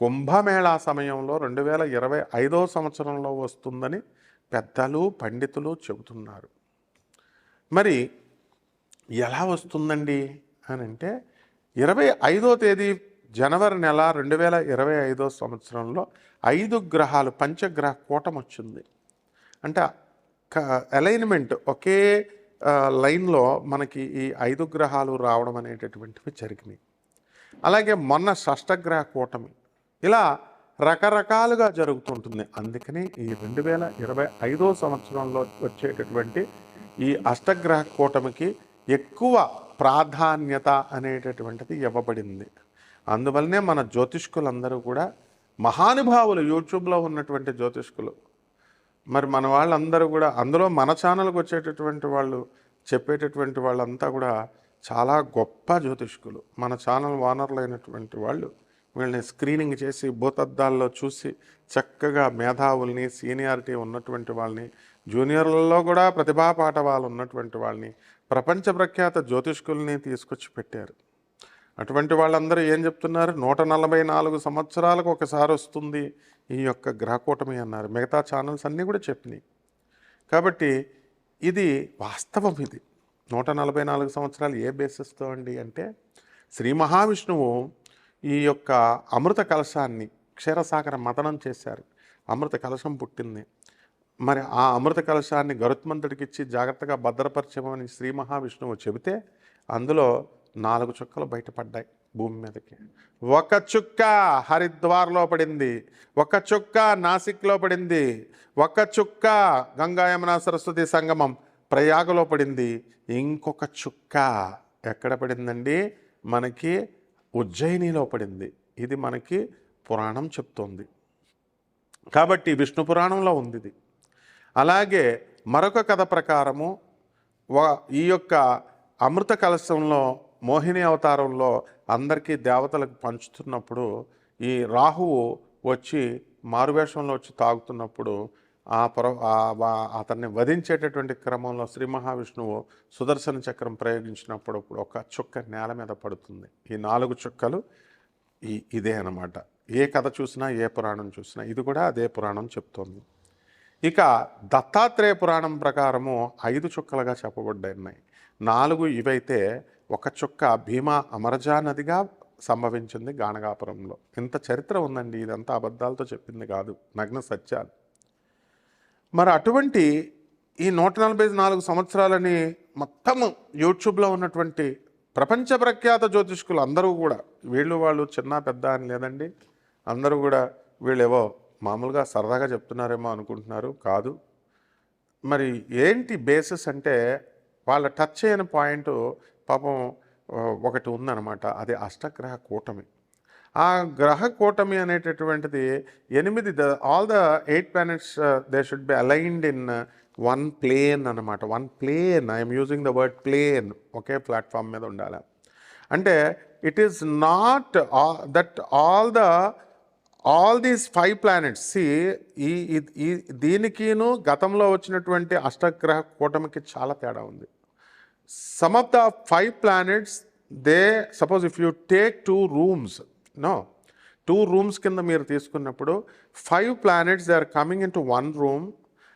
కుంభమేళా సమయంలో రెండు వేల ఇరవై ఐదో సంవత్సరంలో వస్తుందని పెద్దలు పండితులు చెబుతున్నారు. మరి ఎలా వస్తుందండి అని అంటే ఇరవై ఐదో తేదీ జనవరి నెల రెండు వేల ఇరవై ఐదో సంవత్సరంలో ఐదు గ్రహాలు పంచగ్రహ కూటం వచ్చింది. అంటే అలైన్మెంట్ ఒకే లైన్లో మనకి ఈ ఐదు గ్రహాలు రావడం అనేటటువంటివి జరిగినాయి. అలాగే మొన్న షష్టగ్రహ కూటమి ఇలా రకరకాలుగా జరుగుతుంటుంది. అందుకని ఈ రెండు వేల ఇరవై ఐదో సంవత్సరంలో వచ్చేటటువంటి ఈ అష్టగ్రహ కూటమికి ఎక్కువ ప్రాధాన్యత అనేటటువంటిది ఇవ్వబడింది. అందువల్లనే మన జ్యోతిష్కులందరూ కూడా మహానుభావులు యూట్యూబ్లో ఉన్నటువంటి జ్యోతిష్కులు. మరి మన వాళ్ళందరూ కూడా అందులో మన ఛానల్కి వచ్చేటటువంటి వాళ్ళు చెప్పేటటువంటి వాళ్ళంతా కూడా చాలా గొప్ప జ్యోతిష్కులు. మన ఛానల్ ఓనర్లు అయినటువంటి వాళ్ళు. వీళ్ళని స్క్రీనింగ్ చేసి భూతద్దాల్లో చూసి చక్కగా మేధావుల్ని సీనియారిటీ ఉన్నటువంటి వాళ్ళని జూనియర్లలో కూడా ప్రతిభా పాఠవాలు ఉన్నటువంటి వాళ్ళని ప్రపంచ ప్రఖ్యాత జ్యోతిష్కుల్ని తీసుకొచ్చి పెట్టారు. అటువంటి వాళ్ళందరూ ఏం చెప్తున్నారు? నూట నలభై నాలుగు సంవత్సరాలకు ఒకసారి వస్తుంది ఈ యొక్క గ్రహకూటమి అన్నారు. మిగతా ఛానల్స్ అన్నీ కూడా చెప్పినాయి. కాబట్టి ఇది వాస్తవం ఇది. నూట నలభై నాలుగు సంవత్సరాలు ఏ బేసిస్తో అండి అంటే శ్రీ మహావిష్ణువు ఈ యొక్క అమృత కలశాన్ని క్షీరసాగర మతనం చేశారు. అమృత కలశం పుట్టింది. మరి ఆ అమృత కలశాన్ని గరుత్మంతుడికి ఇచ్చి జాగ్రత్తగా భద్రపరచమని శ్రీ మహావిష్ణువు చెబితే అందులో నాలుగు చుక్కలు బయటపడ్డాయి భూమి మీదకి. ఒక చుక్క హరిద్వార్లో పడింది. ఒక చుక్క నాసిక్లో పడింది. ఒక చుక్క గంగాయమున సరస్వతి సంగమం ప్రయాగలో పడింది. ఇంకొక చుక్క ఎక్కడ పడిందండి? మనకి ఉజ్జయినిలో పడింది. ఇది మనకి పురాణం చెప్తోంది. కాబట్టి విష్ణు పురాణంలో ఉంది ఇది అలాగే మరొక కథ ప్రకారము ఈ యొక్క అమృత కలశంలో మోహిని అవతారంలో అందరికీ దేవతలకు పంచుతున్నప్పుడు ఈ రాహువు వచ్చి మారువేషంలో వచ్చి తాగుతున్నప్పుడు ఆ పొర అతన్ని వధించేటటువంటి క్రమంలో శ్రీ మహావిష్ణువు సుదర్శన చక్రం ప్రయోగించినప్పుడు ఒక చుక్క నేల మీద పడుతుంది. ఈ నాలుగు చుక్కలు ఈ ఇదే అన్నమాట. ఏ కథ చూసినా ఏ పురాణం చూసినా ఇది కూడా అదే పురాణం చెప్తోంది. ఇక దత్తాత్రేయ పురాణం ప్రకారము ఐదు చుక్కలుగా చెప్పబడ్డాయి ఉన్నాయి నాలుగు ఇవైతే ఒక చుక్క భీమా అమరజా నదిగా సంభవించింది గానగాపురంలో. ఇంత చరిత్ర ఉందండి ఇదంతా అబద్ధాలతో చెప్పింది కాదు. నగ్న సత్యాలు. మరి అటువంటి ఈ నూట నలభై నాలుగు సంవత్సరాలని మొత్తం యూట్యూబ్లో ఉన్నటువంటి ప్రపంచ ప్రఖ్యాత జ్యోతిష్కులు అందరూ కూడా వీళ్ళు వాళ్ళు చిన్న పెద్ద అని లేదండి అందరూ కూడా వీళ్ళేవో మామూలుగా సరదాగా చెప్తున్నారేమో అనుకుంటున్నారు కాదు. మరి ఏంటి బేసిస్ అంటే వాళ్ళ టచ్ చేయని పాయింట్ పాపం ఒకటి ఉందన్నమాట అది అష్టగ్రహ కూటమి. ఆ గ్రహ కూటమి అనేటటువంటిది ఎనిమిది the all the eight planets they should be aligned in one plane అనమాట one plane I'm using the word plane okay platform మీద ఉండాలి. అంటే it is not that all the all these five planets C ఈ ఈ- ఈ దీనికిను గతంలో వచ్చినటువంటి అష్టగ్రహ కూటమికి చాలా తేడా ఉంది. Some of the five planets they suppose if you take two rooms no two rooms కింద మీరు తీసుకున్నప్పుడు five planets they are coming into one room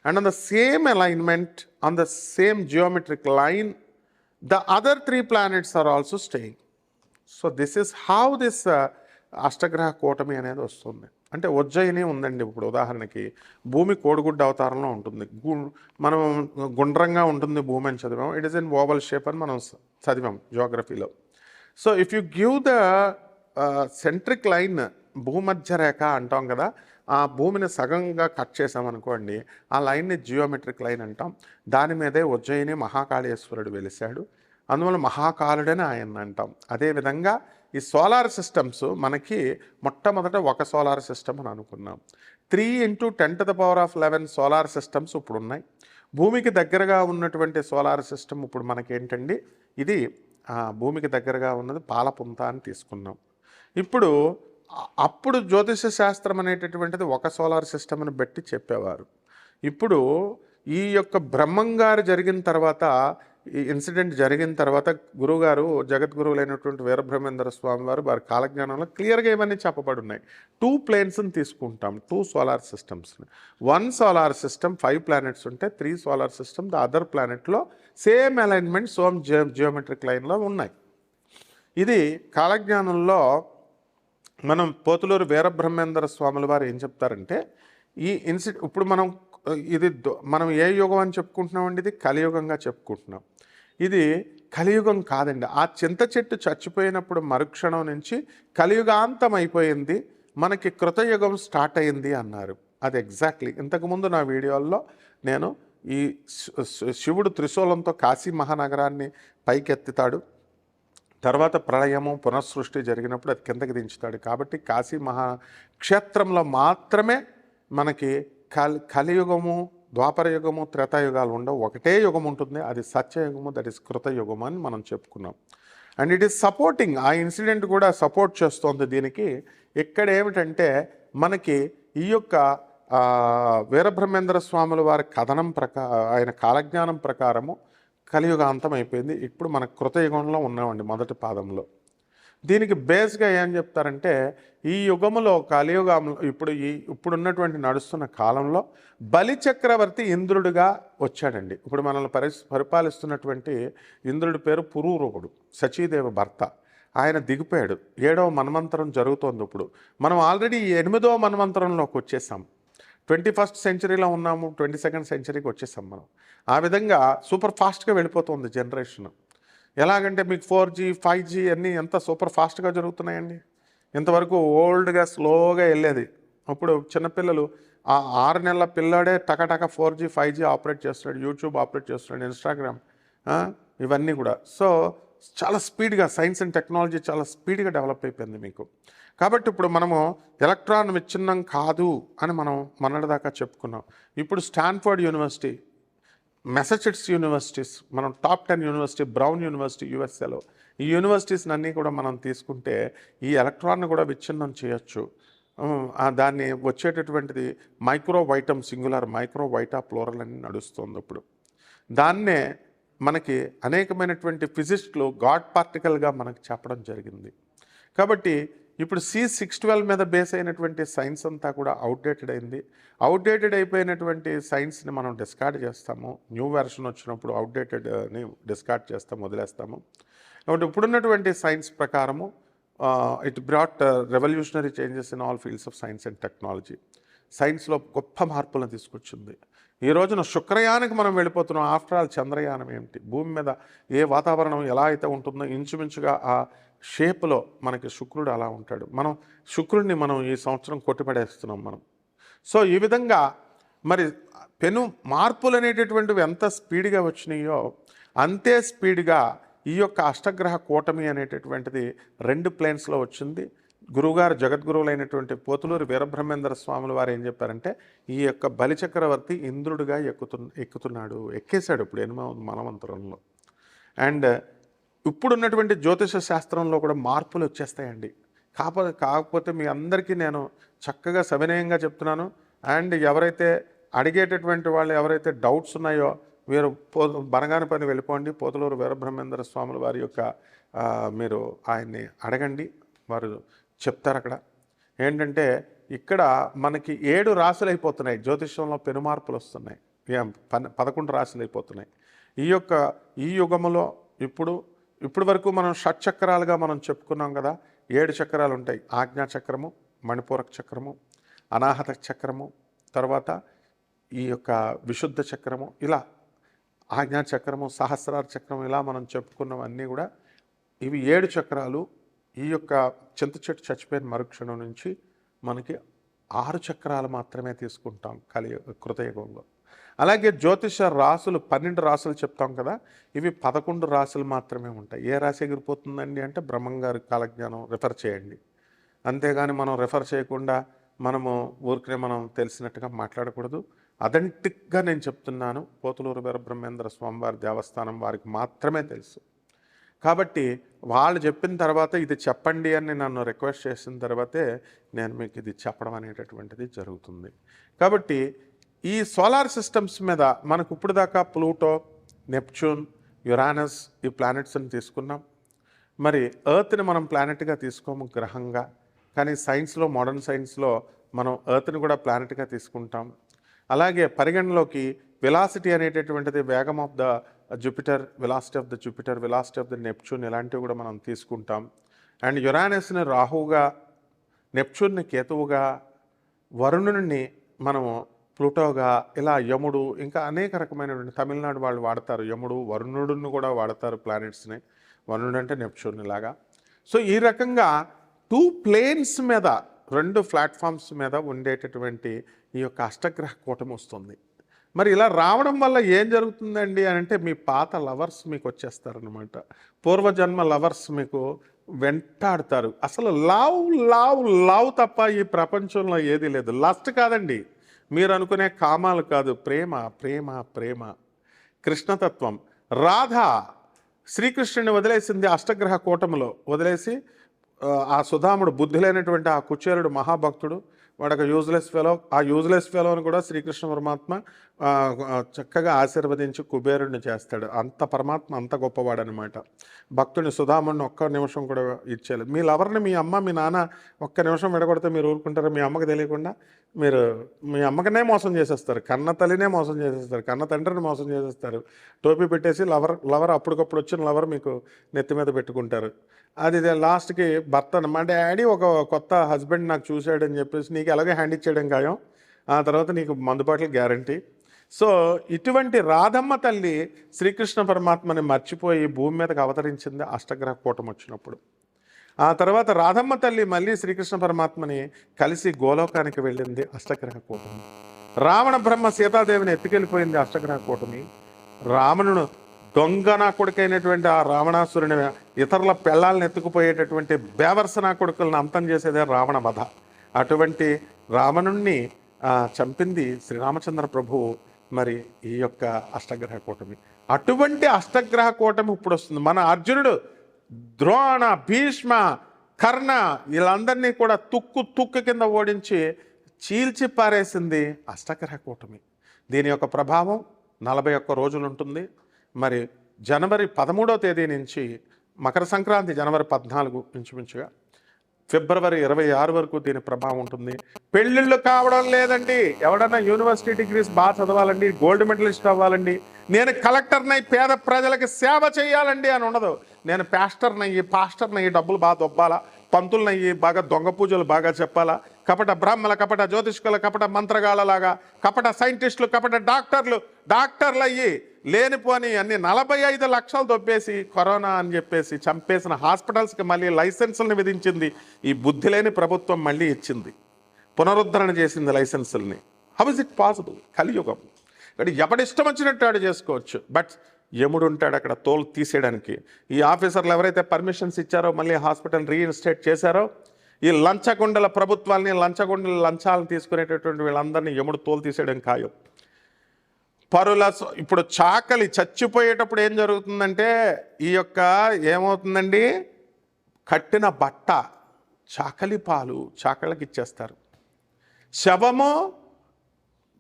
and on the same alignment on the same geometric line the other three planets are also staying so this is how this అష్టగ్రహ కూటమి అనేది వస్తుంది. అంటే ఉజ్జయిని ఉందండి ఇప్పుడు ఉదాహరణకి. భూమి కోడిగుడ్డ అవతారంలో ఉంటుంది. గు- మనం గుండ్రంగా ఉంటుంది భూమి అని చదివాం. It is in oval shape అని మనం చదివాం జియోగ్రఫీలో so if you give the centric line భూమధ్య రేఖ అంటాం కదా ఆ భూమిని సగంగా కట్ చేసామనుకోండి ఆ లైన్ని జియోమెట్రిక్ లైన్ అంటాం. దాని మీదే ఉజ్జయిని మహాకాళేశ్వరుడు వెలిశాడు. అందువల్ల మహాకాలుడని ఆయన అంటాం. అదేవిధంగా ఈ సోలార్ సిస్టమ్స్ మనకి మొట్టమొదట ఒక సోలార్ సిస్టమ్ అని అనుకున్నాం. Three into ten to the power of eleven solar systems ఇప్పుడు ఉన్నాయి భూమికి దగ్గరగా ఉన్నటువంటి సోలార్ సిస్టమ్ ఇప్పుడు మనకేంటండి? ఇది భూమికి దగ్గరగా ఉన్నది పాలపుంత అని తీసుకున్నాం. ఇప్పుడు అప్పుడు జ్యోతిష శాస్త్రం అనేటటువంటిది ఒక సోలార్ సిస్టమ్ని బట్టి చెప్పేవారు. ఇప్పుడు ఈ యొక్క బ్రహ్మంగారు జరిగిన తర్వాత ఈ ఇన్సిడెంట్ జరిగిన తర్వాత గురువుగారు జగద్గురువులైనటువంటి వీరబ్రహ్మేంద్ర స్వామి వారు వారి కాలజ్ఞానంలో క్లియర్గా ఇవన్నీ చెప్పబడి ఉన్నాయి టూ ప్లేన్స్ని తీసుకుంటాం two solar సిస్టమ్స్ని one solar system five planets ఉంటే three solar system the other ప్లానెట్లో same alignment some geo geometric లైన్లో ఉన్నాయి. ఇది కాలజ్ఞానంలో మనం పోతులూరు వీరబ్రహ్మేంద్ర స్వాముల వారు ఏం చెప్తారంటే ఈ ఇన్సి ఇప్పుడు మనం ఇది దొ- మనం ఏ యుగం అని చెప్పుకుంటున్నామండి? ఇది కలియుగంగా చెప్పుకుంటున్నాం. ఇది కలియుగం కాదండి. ఆ చింత చెట్టు చచ్చిపోయినప్పుడు మరుక్షణం నుంచి కలియుగాంతం అయిపోయింది మనకి కృతయుగం స్టార్ట్ అయింది అన్నారు. అది ఎగ్జాక్ట్లీ. ఇంతకుముందు నా వీడియోల్లో నేను ఈ శివుడు త్రిశూలంతో కాశీ మహానగరాన్ని పైకెత్తుతాడు. తర్వాత ప్రళయము పునఃసృష్టి జరిగినప్పుడు అది కిందకి దించుతాడు. కాబట్టి కాశీ మహా క్షేత్రంలో మాత్రమే మనకి కల్ కలియుగము ద్వాపరయుగము త్రేతాయుగాలు ఉండవు. ఒకటే యుగం ఉంటుంది. అది సత్యయుగము దట్ ఇస్ కృతయుగము అని మనం చెప్పుకున్నాం. And it is supporting. ఆ ఇన్సిడెంట్ కూడా సపోర్ట్ చేస్తోంది దీనికి. ఇక్కడ ఏమిటంటే మనకి ఈ యొక్క వీరబ్రహ్మేంద్ర స్వాముల వారి కథనం ప్రకా ఆయన కాలజ్ఞానం ప్రకారము కలియుగాంతం అయిపోయింది ఇప్పుడు మన కృతయుగంలో ఉన్నామండి మొదటి పాదంలో. దీనికి బేస్గా ఏం చెప్తారంటే ఈ యుగములో కలియుగంలో ఇప్పుడు ఈ ఇప్పుడున్నటువంటి నడుస్తున్న కాలంలో బలిచక్రవర్తి ఇంద్రుడిగా వచ్చాడండి. ఇప్పుడు మనల్ని పరి పరిపాలిస్తున్నటువంటి ఇంద్రుడి పేరు పురూరవుడు సచీదేవ భర్త. ఆయన దిగిపోయాడు. ఏడవ మన్వంతరం జరుగుతోంది ఇప్పుడు. మనం ఆల్రెడీ ఎనిమిదవ మన్వంతరంలోకి వచ్చేసాం. ట్వంటీ ఫస్ట్ సెంచరీలో ఉన్నాము ట్వంటీ సెకండ్ సెంచరీకి వచ్చేసాం మనం. ఆ విధంగా సూపర్ ఫాస్ట్గా వెళ్ళిపోతుంది జనరేషన్. ఎలాగంటే మీకు ఫోర్ జీ ఫైవ్ జీ అన్నీ ఎంత సూపర్ ఫాస్ట్గా జరుగుతున్నాయండి? ఇంతవరకు ఓల్డ్గా స్లోగా వెళ్ళేది. ఇప్పుడు చిన్నపిల్లలు ఆ ఆరు నెలల పిల్లాడే టకటక four G five G operate చేస్తున్నాడు యూట్యూబ్ ఆపరేట్ చేస్తున్నాడు ఇన్స్టాగ్రామ్ ఇవన్నీ కూడా. సో చాలా స్పీడ్గా సైన్స్ అండ్ టెక్నాలజీ చాలా స్పీడ్గా డెవలప్ అయిపోయింది మీకు. కాబట్టి ఇప్పుడు మనము ఎలక్ట్రాన్ విచ్ఛిన్నం కాదు అని మనం మొన్నటిదాకా చెప్పుకున్నాం. ఇప్పుడు స్టాన్ఫర్డ్ యూనివర్సిటీ మెసచెట్స్ యూనివర్సిటీస్ మనం top ten university Brown university యూఎస్ఏలో ఈ యూనివర్సిటీస్ అన్నీ కూడా మనం తీసుకుంటే ఈ ఎలక్ట్రాన్ కూడా విచ్ఛిన్నం చేయొచ్చు. దాన్ని వచ్చేటటువంటిది microvitum singular microvita plural అని నడుస్తుంది ఇప్పుడు. దాన్నే మనకి అనేకమైనటువంటి ఫిజిస్ట్లు గాడ్ పార్టికల్గా మనకు చెప్పడం జరిగింది. కాబట్టి ఇప్పుడు సి సిక్స్ ట్వెల్వ్ మీద బేస్ అయినటువంటి సైన్స్ అంతా కూడా అవుట్డేటెడ్ అయింది. అవుట్డేటెడ్ అయిపోయినటువంటి సైన్స్ని మనం డిస్కార్డ్ చేస్తాము. న్యూ వెర్షన్ వచ్చినప్పుడు అవుట్డేటెడ్ని uh, డిస్కార్డ్ చేస్తాము వదిలేస్తాము. కాబట్టి ఇప్పుడున్నటువంటి సైన్స్ ప్రకారము it brought revolutionary changes in all fields of science and technology సైన్స్లో గొప్ప మార్పులను తీసుకొచ్చింది. ఈ రోజున శుక్రయానికి మనం వెళ్ళిపోతున్నాం. ఆఫ్టర్ ఆల్ చంద్రయానం ఏమిటి? భూమి మీద ఏ వాతావరణం ఎలా అయితే ఉంటుందో ఇంచుమించుగా ఆ షేప్లో మనకి శుక్రుడు అలా ఉంటాడు. మనం శుక్రుడిని మనం ఈ సంవత్సరం కొట్టిపడేస్తున్నాం మనం. సో ఈ విధంగా మరి పెను మార్పులు అనేటటువంటివి ఎంత స్పీడ్గా వచ్చినాయో అంతే స్పీడ్గా ఈ యొక్క అష్టగ్రహ కూటమి అనేటటువంటిది రెండు ప్లేన్స్లో వచ్చింది. గురువుగారు జగద్గురువులైనటువంటి పోతులూరు వీరబ్రహ్మేంద్ర స్వాముల వారు ఏం చెప్పారంటే ఈ యొక్క బలిచక్రవర్తి ఇంద్రుడిగా ఎక్కుతు ఎక్కుతున్నాడు. ఎక్కేశాడు ఇప్పుడు ఎనిమిది మనమంతరంలో అండ్ ఇప్పుడున్నటువంటి జ్యోతిష శాస్త్రంలో కూడా మార్పులు వచ్చేస్తాయండి. కాకపోతే కాకపోతే మీ అందరికీ నేను చక్కగా సవినయంగా చెప్తున్నాను. అండ్ ఎవరైతే అడిగేటటువంటి వాళ్ళు ఎవరైతే డౌట్స్ ఉన్నాయో మీరు పో బనగాని పని వెళ్ళిపోండి. పోతలూరు వీరబ్రహ్మేంద్ర స్వాముల వారి యొక్క మీరు ఆయన్ని అడగండి. వారు చెప్తారు అక్కడ. ఏంటంటే ఇక్కడ మనకి ఏడు రాసులు అయిపోతున్నాయి. జ్యోతిష్యంలో పెనుమార్పులు వస్తున్నాయి. ఏం పదకొండు రాశులు అయిపోతున్నాయి. ఈ యొక్క ఈ యుగములో ఇప్పుడు ఇప్పుడు వరకు మనం షట్చక్రాలుగా మనం చెప్పుకున్నాం కదా ఏడు చక్రాలు ఉంటాయి. ఆజ్ఞా చక్రము మణిపూరక చక్రము అనాహత చక్రము తర్వాత ఈ యొక్క విశుద్ధ చక్రము ఇలా ఆజ్ఞా చక్రము సహస్రార చక్రం ఇలా మనం చెప్పుకున్నవన్నీ కూడా ఇవి ఏడు చక్రాలు. ఈ యొక్క చింత చెట్టు చచ్చిపోయిన మరుక్షణం నుంచి మనకి ఆరు చక్రాలు మాత్రమే తీసుకుంటాం కలి కృతయుగంలో. అలాగే జ్యోతిష రాసులు పన్నెండు రాసులు చెప్తాం కదా ఇవి పదకొండు రాసులు మాత్రమే ఉంటాయి. ఏ రాశి ఎగిరిపోతుందండి అంటే బ్రహ్మంగారి కాలజ్ఞానం రిఫర్ చేయండి. అంతేగాని మనం రిఫర్ చేయకుండా మనము ఊరికనే మనం తెలిసినట్టుగా మాట్లాడకూడదు. అథెంటిక్గా నేను చెప్తున్నాను పోతులూరు వీరబ్రహ్మేంద్ర స్వామివారి దేవస్థానం వారికి మాత్రమే తెలుసు. కాబట్టి వాళ్ళు చెప్పిన తర్వాత ఇది చెప్పండి అని నన్ను రిక్వెస్ట్ చేసిన తర్వాతే నేను మీకు ఇది చెప్పడం అనేటటువంటిది జరుగుతుంది. కాబట్టి ఈ సోలార్ సిస్టమ్స్ మీద మనకు ఇప్పుడు దాకా ప్లూటో నెప్చ్యూన్ యురానస్ ఈ ప్లానెట్స్ని తీసుకున్నాం. మరి ఎర్త్ని మనం ప్లానెట్గా తీసుకోము గ్రహంగా కానీ సైన్స్లో మోడర్న్ సైన్స్లో మనం ఎర్త్ని కూడా ప్లానెట్గా తీసుకుంటాం. అలాగే పరిగణలోకి వెలాసిటీ అనేటటువంటిది వేగం of the Jupiter velocity of the Jupiter velocity of the Neptune ఇలాంటివి కూడా మనం తీసుకుంటాం. అండ్ యురానస్ని రాహువుగా నెప్చ్యూన్ని కేతువుగా వరుణుని మనము ప్లూటోగా ఇలా యముడు ఇంకా అనేక రకమైనటువంటి తమిళనాడు వాళ్ళు వాడతారు. యముడు వరుణుడును కూడా వాడతారు ప్లానెట్స్ని. వరుణుడు అంటే నెప్చ్యూన్ లాగా. సో ఈ రకంగా టూ ప్లేన్స్ మీద రెండు ప్లాట్ఫామ్స్ మీద ఉండేటటువంటి ఈ యొక్క అష్టగ్రహ కూటమి వస్తుంది. మరి ఇలా రావడం వల్ల ఏం జరుగుతుందండి అని అంటే మీ పాత లవర్స్ మీకు వచ్చేస్తారనమాట పూర్వజన్మ లవర్స్ మీకు వెంటాడతారు. అసలు లవ్ లవ్ లవ్ తప్ప ఈ ప్రపంచంలో ఏది లేదు. లస్ట్ కాదండి. మీరు అనుకునే కామాలు కాదు. ప్రేమ ప్రేమ ప్రేమ. కృష్ణతత్వం. రాధ శ్రీకృష్ణుని వదిలేసింది అష్టగ్రహ కూటమిలో. వదిలేసి ఆ, సుధాముడు బుద్ధి లేనటువంటి ఆ కుచేరుడు మహాభక్తుడు. వాడు ఒక యూజ్లెస్ ఫెలో ఆ యూజ్లెస్ ఫెలోని కూడా శ్రీకృష్ణ పరమాత్మ చక్కగా ఆశీర్వదించి కుబేరుణ్ణి చేస్తాడు. అంత పరమాత్మ అంత గొప్పవాడు అనమాట భక్తుని సుధాముడిని ఒక్క నిమిషం కూడా ఇచ్చేయాలి మీ లవర్ని మీ అమ్మ మీ నాన్న ఒక్క నిమిషం విడగొడితే మీరు ఊరుకుంటారు? మీ అమ్మకి తెలియకుండా మీరు మీ అమ్మకనే మోసం చేసేస్తారు. కన్న తల్లినే మోసం చేసేస్తారు. కన్న తండ్రిని మోసం చేసేస్తారు. టోపీ పెట్టేసి లవర్ లవర్ అప్పటికప్పుడు వచ్చిన లవర్ మీకు నెత్తి మీద పెట్టుకుంటారు. అది లాస్ట్కి భర్త మా డాడీ ఒక కొత్త హస్బెండ్ నాకు చూశాడని చెప్పేసి నీకు ఎలాగో హ్యాండ్ ఇచ్చేయడం ఖాయం. ఆ తర్వాత నీకు మందుబాటలు గ్యారంటీ. సో ఇటువంటి రాధమ్మ తల్లి శ్రీకృష్ణ పరమాత్మని మర్చిపోయి భూమి మీదకి అవతరించింది అష్టగ్రహ కూటం వచ్చినప్పుడు. ఆ తర్వాత రాధమ్మ తల్లి మళ్ళీ శ్రీకృష్ణ పరమాత్మని కలిసి గోలోకానికి వెళ్ళింది అష్టగ్రహ కూటమి. రావణ బ్రహ్మ సీతాదేవిని ఎత్తుకెళ్ళిపోయింది అష్టగ్రహ కూటమి. రావణుడు దొంగ కొడుకైనటువంటి ఆ రావణాసురుని ఇతరుల పెళ్ళాలను ఎత్తుకుపోయేటటువంటి బేవర్స నా కొడుకులను అంతం చేసేదే రావణ వధ. అటువంటి రావణుణ్ణి చంపింది శ్రీరామచంద్ర ప్రభువు. మరి ఈ యొక్క అష్టగ్రహ కూటమి. అటువంటి అష్టగ్రహ కూటమి ఇప్పుడు వస్తుంది మన అర్జునుడు ద్రోణ భీష్మ కర్ణ వీళ్ళందరినీ కూడా తుక్కు తుక్కు కింద ఓడించి చీల్చి పారేసింది అష్టగ్రహ కూటమి. దీని యొక్క ప్రభావం నలభై ఒక్క రోజులు ఉంటుంది మరి జనవరి పదమూడో తేదీ నుంచి మకర సంక్రాంతి జనవరి పద్నాలుగు ఇంచుమించుగా ఫిబ్రవరి ఇరవై ఆరు వరకు దీని ప్రభావం ఉంటుంది. పెళ్ళిళ్ళు కావడం లేదండి. ఎవడన్నా యూనివర్సిటీ డిగ్రీస్ బాగా చదవాలండి గోల్డ్ మెడలిస్ట్ అవ్వాలండి నేను కలెక్టర్నై పేద ప్రజలకు సేవ చేయాలండి అని ఉండదు. నేను ప్యాస్టర్నయ్యి పాస్టర్నయ్యి డబ్బులు బాగా దొబ్బాలా పంతులనయ్యి బాగా దొంగ పూజలు బాగా చెప్పాలా కపట బ్రాహ్మల కపట జ్యోతిష్కుల కపట మంత్రగాళ్ళలాగా కపట సైంటిస్టులు కపట డాక్టర్లు డాక్టర్లు అయ్యి లేనిపోని అన్ని నలభై ఐదు లక్షలు దొబ్బేసి కరోనా అని చెప్పేసి చంపేసిన హాస్పిటల్స్కి మళ్ళీ లైసెన్సులను విధించింది. ఈ బుద్ధి లేని ప్రభుత్వం మళ్ళీ ఇచ్చింది. పునరుద్ధరణ చేసింది లైసెన్సుల్ని. హౌ ఇస్ ఇట్ పాసిబుల్ కలియుగం. ఇక్కడ ఎవడిష్టం వచ్చినట్టు ఆడు చేసుకోవచ్చు. బట్ యముడు ఉంటాడు అక్కడ తోలు తీసేయడానికి. ఈ ఆఫీసర్లు ఎవరైతే పర్మిషన్స్ ఇచ్చారో మళ్ళీ హాస్పిటల్ రీఇన్స్టేట్ చేశారో ఈ లంచగొండల ప్రభుత్వాల్ని లంచగొండల లంచాలను తీసుకునేటటువంటి వీళ్ళందరినీ యముడు తోలు తీసేయడం ఖాయం. పరుల ఇప్పుడు చాకలి చచ్చిపోయేటప్పుడు ఏం జరుగుతుందంటే ఈ యొక్క ఏమవుతుందండి? కట్టిన బట్ట చాకలి పాలు చాకలికి ఇచ్చేస్తారు. శవము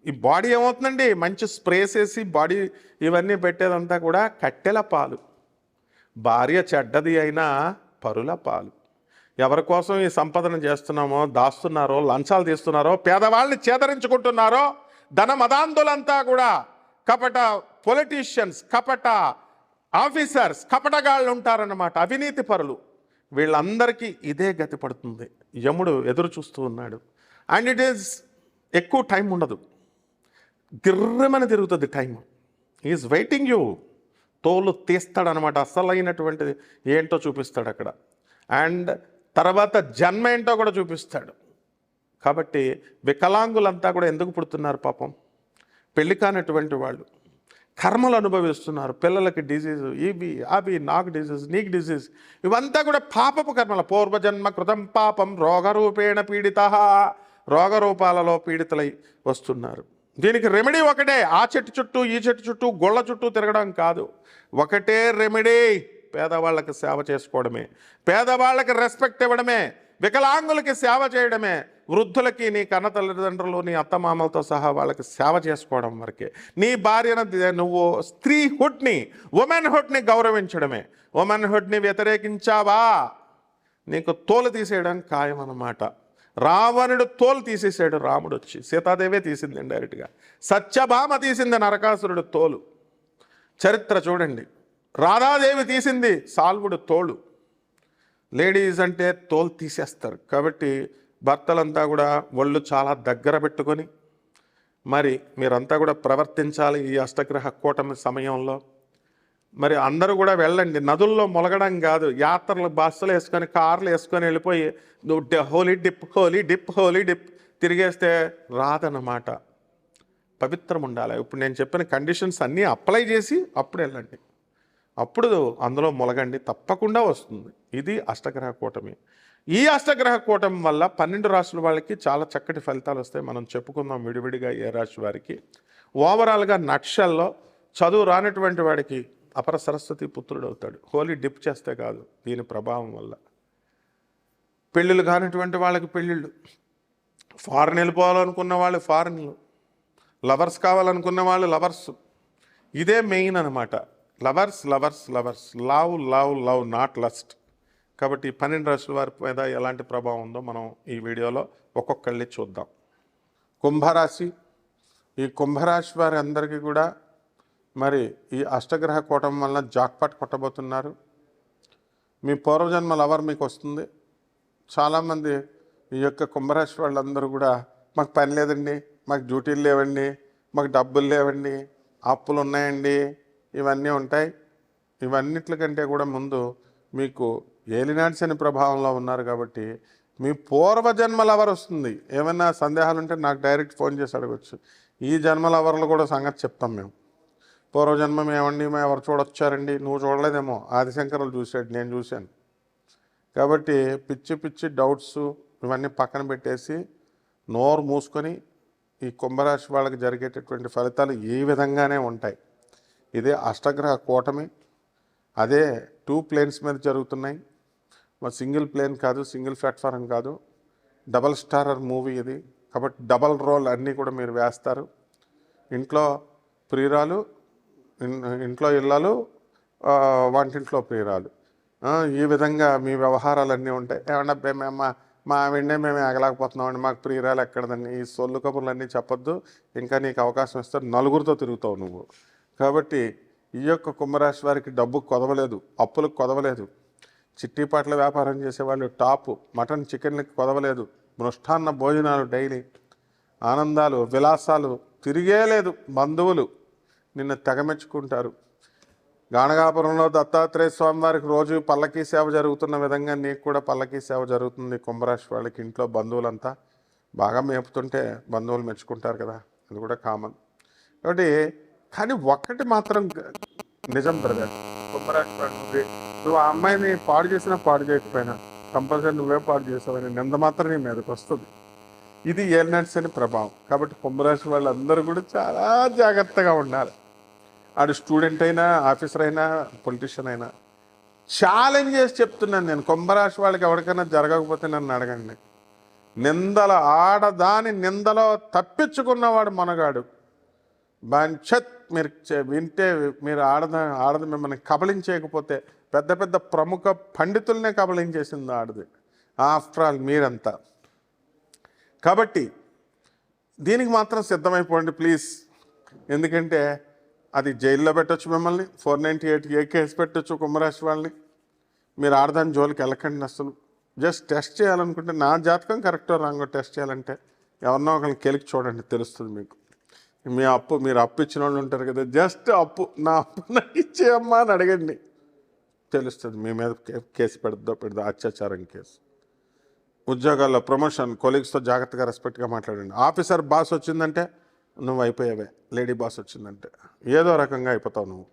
ఈ బాడీ ఏమవుతుందండి? మంచి స్ప్రేస్ వేసి బాడీ ఇవన్నీ పెట్టేదంతా కూడా కట్టెల పాలు. భార్య చెడ్డది అయినా పరుల పాలు. ఎవరి కోసం ఈ సంపదన చేస్తున్నామో దాస్తున్నారో లంచాలు తీస్తున్నారో పేదవాళ్ళని చేదరించుకుంటున్నారో ధన మదాంధులంతా కూడా కపట పొలిటీషియన్స్ కపట ఆఫీసర్స్ కపటగాళ్ళు ఉంటారన్నమాట. అవినీతి పరులు. వీళ్ళందరికీ ఇదే గతి పడుతుంది. యముడు ఎదురు చూస్తూ ఉన్నాడు. అండ్ ఇట్ ఈస్ ఎక్కువ టైం ఉండదు. గిర్రమని తిరుగుతుంది టైం ఈజ్ వెయిటింగ్ యూ తోలు తీస్తాడనమాట అసలైనటువంటిది ఏంటో చూపిస్తాడు అక్కడ. అండ్ తర్వాత జన్మ ఏంటో కూడా చూపిస్తాడు. కాబట్టి వికలాంగులంతా కూడా ఎందుకు పుడుతున్నారు పాపం? పెళ్ళి కానటువంటి వాళ్ళు కర్మలు అనుభవిస్తున్నారు. పిల్లలకి డిజీజ్ ఇవి అవి నాకు డిజీజ్ నీకు డిజీజ్ ఇవంతా కూడా పాపపు కర్మల. పూర్వజన్మ కృతం పాపం రోగరూపేణ పీడిత. రోగరూపాలలో పీడితులై వస్తున్నారు. దీనికి రెమెడీ ఒకటే. ఆ చెట్టు చుట్టూ ఈ చెట్టు చుట్టూ గొళ్ళ చుట్టూ తిరగడం కాదు. ఒకటే రెమెడీ పేదవాళ్ళకి సేవ చేసుకోవడమే. పేదవాళ్ళకి రెస్పెక్ట్ ఇవ్వడమే. వికలాంగులకి సేవ చేయడమే. వృద్ధులకి నీ కన్న తల్లిదండ్రులు నీ అత్తమామలతో సహా వాళ్ళకి సేవ చేసుకోవడం వరకే. నీ భార్యను నువ్వు స్త్రీహుడ్ని ఉమెన్హుడ్ని గౌరవించడమే. ఉమెన్హుడ్ని వ్యతిరేకించావా? నీకు తోలు తీసేయడం ఖాయం అన్నమాట రావణుడు తోలు తీసేసాడు రాముడు వచ్చి సీతాదేవే తీసింది డైరెక్ట్గా సత్యభామ తీసింది నరకాసురుడు తోలు. చరిత్ర చూడండి. రాధాదేవి తీసింది సాల్వుడు తోలు. లేడీస్ అంటే తోలు తీసేస్తారు. కాబట్టి భర్తలంతా కూడా ఒళ్ళు చాలా దగ్గర పెట్టుకొని మరి మీరంతా కూడా ప్రవర్తించాలి ఈ అష్టగ్రహ కూటమి సమయంలో. మరి అందరూ కూడా వెళ్ళండి. నదుల్లో మొలగడం కాదు. యాత్రలు బస్సులు వేసుకొని కార్లు వేసుకొని వెళ్ళిపోయి నువ్వు holy dip holy dip holy dip తిరిగేస్తే రాదన్నమాట. పవిత్రం ఉండాలి ఇప్పుడు నేను చెప్పిన కండిషన్స్ అన్నీ అప్లై చేసి అప్పుడు వెళ్ళండి. అప్పుడు అందులో మొలగండి. తప్పకుండా వస్తుంది. ఇది అష్టగ్రహ కూటమి. ఈ అష్టగ్రహ కూటమి వల్ల పన్నెండు రాశుల వాళ్ళకి చాలా చక్కటి ఫలితాలు వస్తాయి. మనం చెప్పుకుందాం విడివిడిగా ఏ రాశి వారికి. ఓవరాల్గా నక్షల్లో చదువు రానటువంటి వాడికి అపర సరస్వతి పుత్రుడు అవుతాడు. హోలీ డిప్ చేస్తే కాదు దీని ప్రభావం వల్ల. పెళ్ళిళ్ళు కానటువంటి వాళ్ళకి పెళ్ళిళ్ళు. ఫారెన్ వెళ్ళిపోవాలనుకున్న వాళ్ళు ఫారెన్లు లవర్స్ కావాలనుకున్న వాళ్ళు లవర్స్ ఇదే మెయిన్ అనమాట lovers lovers lovers love love love not lust కాబట్టి పన్నెండు రాశుల వారి మీద ఎలాంటి ప్రభావం ఉందో మనం ఈ వీడియోలో ఒక్కొక్కళ్ళని చూద్దాం. కుంభరాశి ఈ కుంభరాశి వారి అందరికీ కూడా మరి ఈ అష్టగ్రహ కూటం వలన జాక్పాట్ కొట్టబోతున్నారు. మీ పూర్వజన్మ లవర్ మీకు వస్తుంది. చాలామంది ఈ యొక్క కుంభరాశి వాళ్ళందరూ కూడా మాకు పని లేదండి మాకు డ్యూటీలు లేవండి మాకు డబ్బులు లేవండి అప్పులు ఉన్నాయండి ఇవన్నీ ఉంటాయి. ఇవన్నిటికంటే కూడా ముందు మీకు ఏలినాటి శని ప్రభావంలో ఉన్నారు కాబట్టి మీ పూర్వజన్మ లవర్ వస్తుంది. ఏమైనా సందేహాలు ఉంటే నాకు డైరెక్ట్ ఫోన్ చేసి అడగచ్చు. ఈ జన్మ లవర్లు కూడా సంగతి చెప్తాం మేము. పూర్వజన్మం ఏమండి? మేము ఎవరు చూడొచ్చారండి? నువ్వు చూడలేదేమో. ఆదిశంకరులు చూశాడు నేను చూశాను. కాబట్టి పిచ్చి పిచ్చి డౌట్స్ ఇవన్నీ పక్కన పెట్టేసి నోరు మూసుకొని ఈ కుంభరాశి వాళ్ళకి జరిగేటటువంటి ఫలితాలు ఈ విధంగానే ఉంటాయి. ఇదే అష్టగ్రహ కూటమి అదే టూ ప్లేన్స్ మీద జరుగుతున్నాయి. మరి సింగిల్ ప్లేన్ కాదు సింగిల్ ప్లాట్ఫారం కాదు. డబల్ స్టారర్ మూవీ ఇది. కాబట్టి డబల్ రోల్ అన్నీ కూడా మీరు వేస్తారు. ఇంట్లో ప్రియురాలు ఇంట్లో ఇళ్ళాలు వంటింట్లో ప్రియురాలు. ఈ విధంగా మీ వ్యవహారాలన్నీ ఉంటాయి. ఏమన్నా మేము మా మా ఆవిడనే మేము ఎగలేకపోతున్నామండి మాకు ప్రియురాలు ఎక్కడదండి. ఈ సొల్లు కబుర్లన్నీ చెప్పొద్దు. ఇంకా నీకు అవకాశం ఇస్తే నలుగురితో తిరుగుతావు నువ్వు. కాబట్టి ఈ యొక్క కుంభరాశి వారికి డబ్బు కొదవలేదు అప్పులకు కొదవలేదు. చిట్టిపాట్ల వ్యాపారం చేసేవాళ్ళు టాపు మటన్ చికెన్లకి కొదవలేదు. మృష్టాన్న భోజనాలు డైలీ. ఆనందాలు విలాసాలు తిరిగే లేదు. బంధువులు నిన్ను తెగమెచ్చుకుంటారు. గాణగాపురంలో దత్తాత్రేయ స్వామి వారికి రోజు పల్లకీ సేవ జరుగుతున్న విధంగా నీకు కూడా పల్లకీ సేవ జరుగుతుంది. కుంభరాశి వాళ్ళకి ఇంట్లో బంధువులంతా బాగా మేపుతుంటే బంధువులు మెచ్చుకుంటారు కదా. అది కూడా కామన్. కాబట్టి కానీ ఒక్కటి మాత్రం నిజం బ్రదర్. కుంభరాశి నువ్వు ఆ అమ్మాయిని పాడు చేసినా పాడు చేయకపోయినా కంపల్సరీ నువ్వే పాడు చేసావని నింద మాత్రం నీ మీదకి వస్తుంది. ఇది ఏలినట్స్ అని ప్రభావం. కాబట్టి కుంభరాశి వాళ్ళందరూ కూడా చాలా జాగ్రత్తగా ఉండాలి. ఆడు స్టూడెంట్ అయినా ఆఫీసర్ అయినా పొలిటీషియన్ అయినా. ఛాలెంజ్ చేసి చెప్తున్నాను నేను. కుంభరాశి వాళ్ళకి ఎవరికైనా జరగకపోతే నన్ను అడగండి. నిందల ఆడదాని నిందలో తప్పించుకున్నవాడు మనగాడు. బంచత్ మీరు వింటే మీరు ఆడద ఆడది మిమ్మల్ని కబలించేయకపోతే పెద్ద పెద్ద ప్రముఖ పండితులనే కబలించేసింది ఆడది. ఆఫ్టర్ ఆల్ మీరంతా. కాబట్టి దీనికి మాత్రం సిద్ధమైపోండి ప్లీజ్. ఎందుకంటే అది జైల్లో పెట్టచ్చు మిమ్మల్ని four ninety eight A case పెట్టొచ్చు కుంభరాశి వాళ్ళని. మీరు ఆడదాని జోలికి వెళ్ళకండి అసలు. జస్ట్ టెస్ట్ చేయాలనుకుంటే నా జాతకం కరెక్టో రాంగో టెస్ట్ చేయాలంటే ఎవరినో ఒకరిని కెలికి చూడండి తెలుస్తుంది మీకు. మీ అప్పు మీరు అప్పు ఇచ్చిన వాళ్ళు ఉంటారు కదా జస్ట్ అప్పు నా అప్పు నాకు ఇచ్చేయమ్మా అని అడగండి. తెలుస్తుంది మీ మీద కేసు పెడద్దో పెడదా అత్యాచారం కేసు. ఉద్యోగాల్లో ప్రమోషన్ కొలీగ్స్తో జాగ్రత్తగా రెస్పెక్ట్గా మాట్లాడండి. ఆఫీసర్ బాస్ వచ్చిందంటే నువ్వు అయిపోయావే లేడీ బాస్ వచ్చిందంటే. ఏదో రకంగా అయిపోతావు నువ్వు.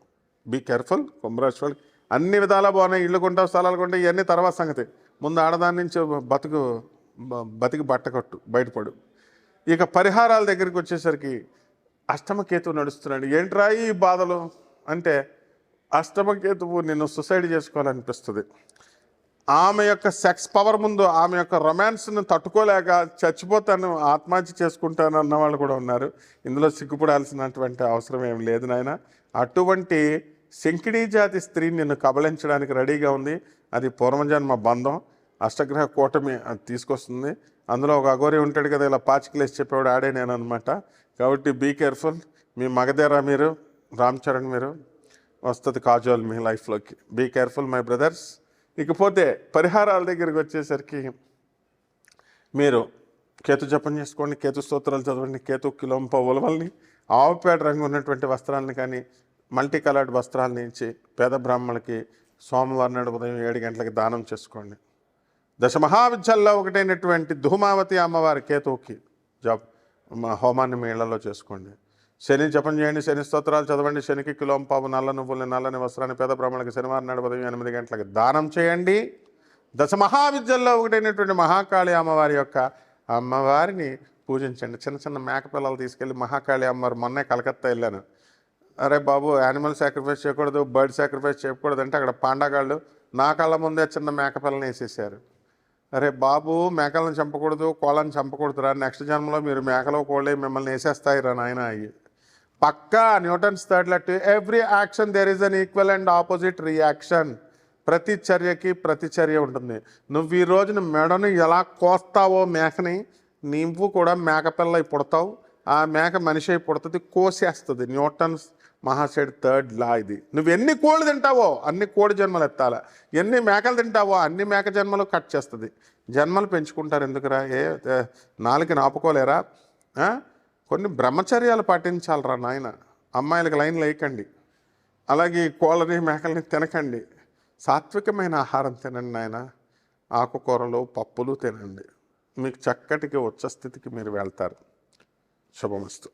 బీ కేర్ఫుల్ కుంభరాశి వాళ్ళకి. అన్ని విధాలా బాగున్నాయి ఇల్లు కొంటావు స్థలాలు కొంటావు ఇవన్నీ తర్వాత సంగతి. ముందు ఆడదాని నుంచి బతుకు బతికి బట్టకట్టు బయటపడు. ఇక పరిహారాల దగ్గరికి వచ్చేసరికి అష్టమకేతువు నడుస్తున్నాడు. ఏంట్రా ఈ బాధలు? అంటే అష్టమకేతువు నిన్ను సుసైడ్ చేసుకోవాలనిపిస్తుంది. ఆమె యొక్క సెక్స్ పవర్ ముందు ఆమె యొక్క రొమాన్స్ను తట్టుకోలేక చచ్చిపోతాను ఆత్మహత్య చేసుకుంటాను అన్న వాళ్ళు కూడా ఉన్నారు. ఇందులో సిగ్గుపడాల్సినటువంటి అవసరం ఏం లేదు నాయన. అటువంటి శంకిడీ జాతి స్త్రీ నిన్ను కబలించడానికి రెడీగా ఉంది. అది పూర్వజన్మ బంధం. అష్టగ్రహ కూటమి అది తీసుకొస్తుంది. అందులో ఒక అఘోరి ఉంటాడు కదా ఇలా పాచికలేసి చెప్పేవాడు ఆడే నేను అనమాట కాబట్టి బీ కేర్ఫుల్ మీ మగధేరా మీరు రామ్ చరణ్ మీరు వస్తుంది కాజోల్ మీ లైఫ్లోకి బీ కేర్ఫుల్ మై బ్రదర్స్ ఇకపోతే పరిహారాల దగ్గరికి వచ్చేసరికి మీరు కేతు జపం చేసుకోండి కేతు స్తోత్రాలు చదవండి కేతు కిలోంప ఉలవల్ని ఆవుపేట రంగు ఉన్నటువంటి వస్త్రాలను కానీ మల్టీ కలర్డ్ వస్త్రాలని ఇచ్చి పేద బ్రాహ్మణులకి సోమవారం నాడు ఉదయం ఏడు గంటలకి దానం చేసుకోండి. దశ మహావిద్యాల్లో ఒకటైనటువంటి ధూమావతి అమ్మవారి కేతువుకి జాబ్ మా హోమాన్ని మీ ఇళ్ళలో చేసుకోండి. శని జపం చేయండి శని స్తోత్రాలు చదవండి శనికి కిలోం పావు నల్ల నువ్వుల్ని నల్లని వస్త్రాన్ని పేద బ్రాహ్మణులకి శనివారం నాడు ఉదయం ఎనిమిది గంటలకు దానం చేయండి. దశ మహావిద్యల్లో ఒకటైనటువంటి మహాకాళి అమ్మవారి యొక్క అమ్మవారిని పూజించండి. చిన్న చిన్న మేకపిల్లలు తీసుకెళ్ళి మహాకాళి అమ్మవారు మొన్నే కలకత్తా వెళ్ళాను. అరే బాబు యానిమల్ సాక్రిఫైస్ చేయకూడదు బర్డ్ సాక్రిఫైస్ చేయకూడదు అంటే అక్కడ పాండగాళ్ళు నా కళ్ళ ముందే చిన్న మేకపిల్లని వేసేసారు. అరే బాబు మేకలను చంపకూడదు కోళ్ళని చంపకూడదురా. నెక్స్ట్ జన్మలో మీరు మేకలో కోళ్ళే మిమ్మల్ని వేసేస్తాయిరా నాయన. అయ్యి పక్కా Newton's third law. Every action there is an equal and opposite reaction. ప్రతి చర్యకి ప్రతి చర్య ఉంటుంది. నువ్వు ఈ రోజున మెడను ఎలా కోస్తావో మేకని నువ్వు కూడా మేకపిల్ల పుడతావు. ఆ మేక మనిషి అయి పుడుతుంది కోసేస్తుంది. న్యూటన్స్ మహాసైడ్ థర్డ్ లా ఇది. నువ్వు ఎన్ని కోళ్ళు తింటావో అన్ని కోడి జన్మలు ఎత్తాల. ఎన్ని మేకలు తింటావో అన్ని మేక జన్మలు కట్ చేస్తుంది. జన్మలు పెంచుకుంటారు ఎందుకురా? ఏ నాలుగు నాపుకోలేరా? కొన్ని బ్రహ్మచర్యాలు పాటించాలరా నాయన? అమ్మాయిలకు లైన్ లేకండి అలాగే ఈ కోళ్ళని మేకల్ని తినకండి. సాత్వికమైన ఆహారం తినండి నాయన. ఆకుకూరలు పప్పులు తినండి. మీకు చక్కటికి ఉచ్చస్థితికి మీరు వెళ్తారు. శుభమస్తు.